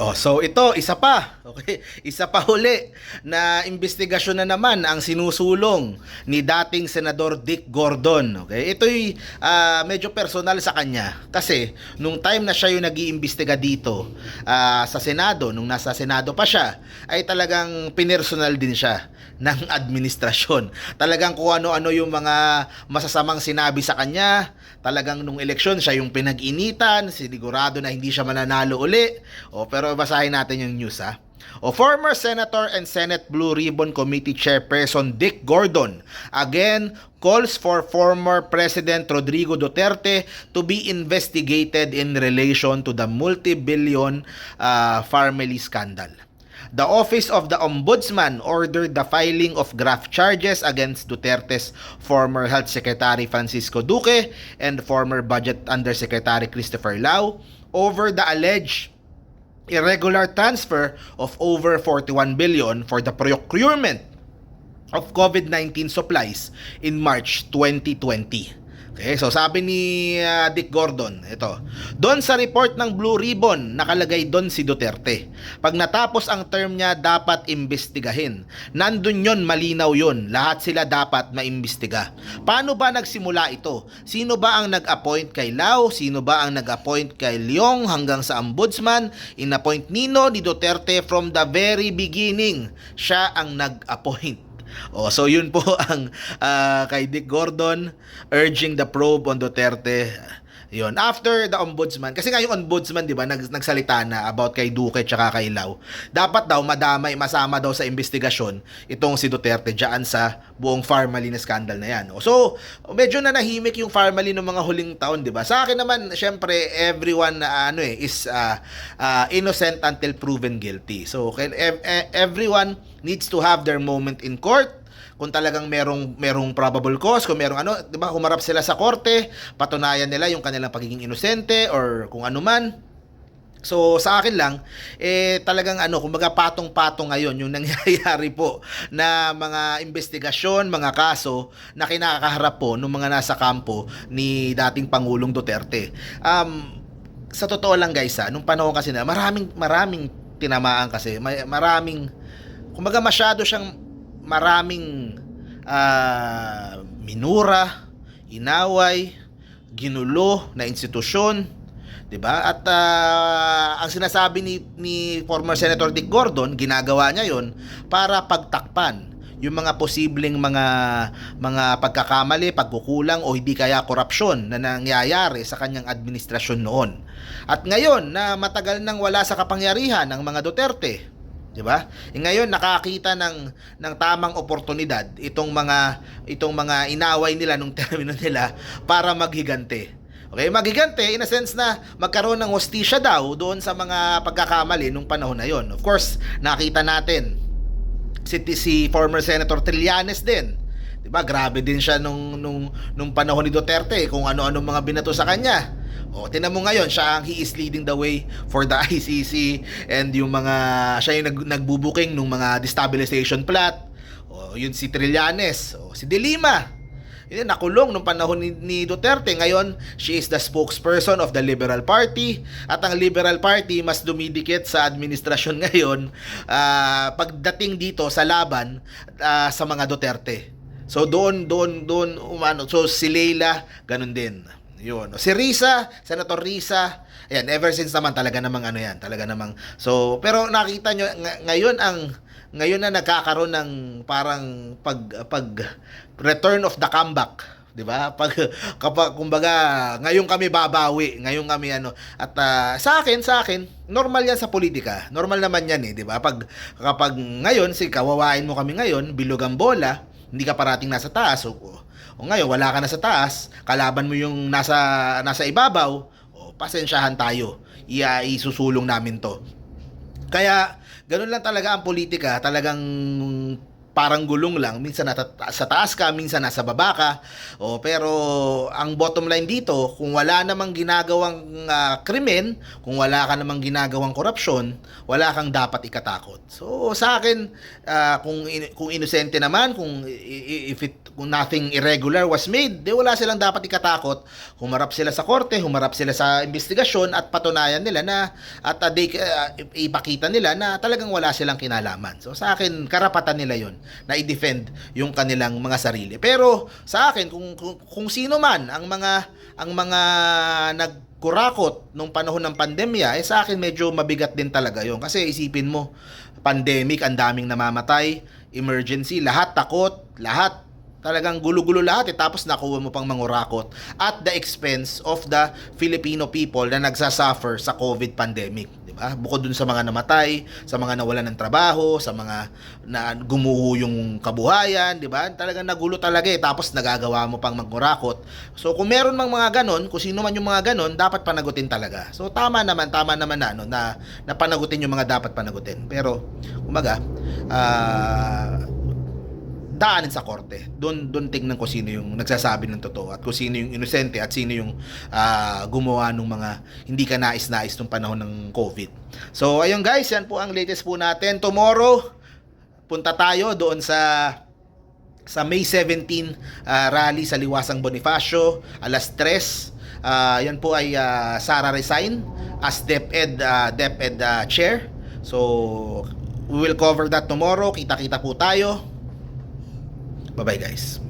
Oh, so ito, isa pa. Okay? Isa pa huli na investigasyon na naman ang sinusulong ni dating Senador Dick Gordon. Okay? Ito'y ah, medyo personal sa kanya kasi nung time na siya yung nag-iimbestiga dito ah, sa Senado, nung nasa Senado pa siya, ay talagang pinersonal din siya ng administrasyon. Talagang kung ano-ano yung mga masasamang sinabi sa kanya, talagang nung eleksyon siya yung pinag-initan, sinigurado na hindi siya mananalo uli. O pero basahin natin yung news ha. O former Senator and Senate Blue Ribbon Committee Chairperson Dick Gordon again calls for former President Rodrigo Duterte to be investigated in relation to the multi-billion uh, family scandal. The Office of the Ombudsman ordered the filing of graft charges against Duterte's former Health Secretary Francisco Duque and former Budget Undersecretary Christopher Lau over the alleged irregular transfer of over 41 billion for the procurement of COVID-19 supplies in March 2020. Okay, so sabi ni ah, Dick Gordon, ito, doon sa report ng Blue Ribbon, nakalagay doon si Duterte. Pag natapos ang term niya, dapat imbestigahin. Nandun yon malinaw yon Lahat sila dapat maimbestiga. Paano ba nagsimula ito? Sino ba ang nag-appoint kay Lau? Sino ba ang nag-appoint kay Leong hanggang sa ombudsman? In-appoint Nino ni Duterte from the very beginning. Siya ang nag-appoint. Oh, so yun po ang ah, kay Dick Gordon urging the probe on Duterte. Yun. After the ombudsman, kasi nga yung ombudsman, di ba, nag, nagsalita na about kay Duque tsaka kay Lau. Dapat daw madamay, masama daw sa investigasyon itong si Duterte dyan sa buong Farmally na scandal na yan. So, medyo na nahimik yung Farmally ng mga huling taon, di ba? Sa akin naman, syempre, everyone na ano eh, is ah, ah, innocent until proven guilty. So, ev- e- everyone needs to have their moment in court kung talagang merong merong probable cause, kung merong ano, 'di ba, humarap sila sa korte, patunayan nila yung kanilang pagiging inosente or kung ano man. So sa akin lang eh talagang ano kumbaga patong-patong ngayon yung nangyayari po na mga investigasyon, mga kaso na kinakaharap po ng mga nasa kampo ni dating Pangulong Duterte. Um sa totoo lang guys ha, nung panahon kasi na maraming maraming tinamaan kasi, maraming kumbaga masyado siyang maraming ah, minura, inaway, ginulo na institusyon, 'di ba? At ah, ang sinasabi ni ni former Senator Dick Gordon, ginagawa niya 'yon para pagtakpan yung mga posibleng mga mga pagkakamali, pagkukulang o hindi kaya korupsyon na nangyayari sa kanyang administrasyon noon. At ngayon na matagal nang wala sa kapangyarihan ng mga Duterte, 'di ba? E ngayon nakakita ng ng tamang oportunidad itong mga itong mga inaway nila nung termino nila para maghigante. Okay, maghigante in a sense na magkaroon ng hostisya daw doon sa mga pagkakamali nung panahon na 'yon. Of course, nakita natin si, si former Senator Trillanes din. 'Di ba? Grabe din siya nung nung nung panahon ni Duterte kung ano-ano mga binato sa kanya. O, tinan mo ngayon, siya ang he is leading the way for the ICC and yung mga siya yung nag, nagbubuking ng mga destabilization plot. O, yun si Trillanes, o si De Lima. Yun, nakulong nung panahon ni, ni Duterte. Ngayon, she is the spokesperson of the Liberal Party. At ang Liberal Party mas dumidikit sa administrasyon ngayon ah, pagdating dito sa laban ah, sa mga Duterte. So doon, doon, doon, umano. So si Leila, ganun din. Yun. Si Risa, Senator Risa, ayan, ever since naman talaga namang ano yan, talaga namang. So, pero nakita nyo, ng- ngayon ang, ngayon na nagkakaroon ng parang pag, pag return of the comeback. 'di ba? Pag kapag kumbaga ngayon kami babawi, ngayon kami ano at ah, sa akin sa akin normal 'yan sa politika. Normal naman 'yan eh, 'di ba? Pag kapag ngayon si kawawain mo kami ngayon, bilog ang bola, hindi ka parating nasa taas o, o ngayon wala ka na sa taas, kalaban mo yung nasa nasa ibabaw, o pasensyahan tayo. Iya isusulong namin 'to. Kaya, ganun lang talaga ang politika, talagang parang gulong lang. Minsan nata- sa taas ka, minsan nasa baba ka. O, pero ang bottom line dito, kung wala namang ginagawang ah, krimen, kung wala ka namang ginagawang korupsyon, wala kang dapat ikatakot. So sa akin, ah, kung in- kung inosente naman, kung if it kung nothing irregular was made, di wala silang dapat ikatakot. Humarap sila sa korte, humarap sila sa investigasyon at patunayan nila na at uh, they, uh, ipakita nila na talagang wala silang kinalaman. So sa akin, karapatan nila 'yon na i-defend yung kanilang mga sarili. Pero sa akin, kung kung, kung sino man ang mga ang mga nagkurakot nung panahon ng pandemya, eh sa akin medyo mabigat din talaga 'yon kasi isipin mo, pandemic, ang daming namamatay, emergency, lahat takot, lahat Talagang gulo-gulo lahat eh. Tapos nakuha mo pang mangurakot at the expense of the Filipino people na nagsasuffer sa COVID pandemic. Ba? Bukod dun sa mga namatay, sa mga nawalan ng trabaho, sa mga na gumuho yung kabuhayan, di ba? Talagang nagulo talaga eh. Tapos nagagawa mo pang mangurakot. So kung meron mang mga ganon, kung sino man yung mga ganon, dapat panagutin talaga. So tama naman, tama naman na, no, na, na panagutin yung mga dapat panagutin. Pero, umaga, ah daanin sa korte. Doon doon tingnan ko sino yung nagsasabi ng totoo at kung sino yung inosente at sino yung ah, gumawa ng mga hindi ka nais-nais nung panahon ng COVID. So ayun guys, yan po ang latest po natin. Tomorrow punta tayo doon sa sa May 17 ah, rally sa Liwasang Bonifacio alas 3 Ah, yan po ay ah, Sara resign as DepEd ah, DepEd ah, chair so we will cover that tomorrow kita-kita po tayo Bye-bye guys.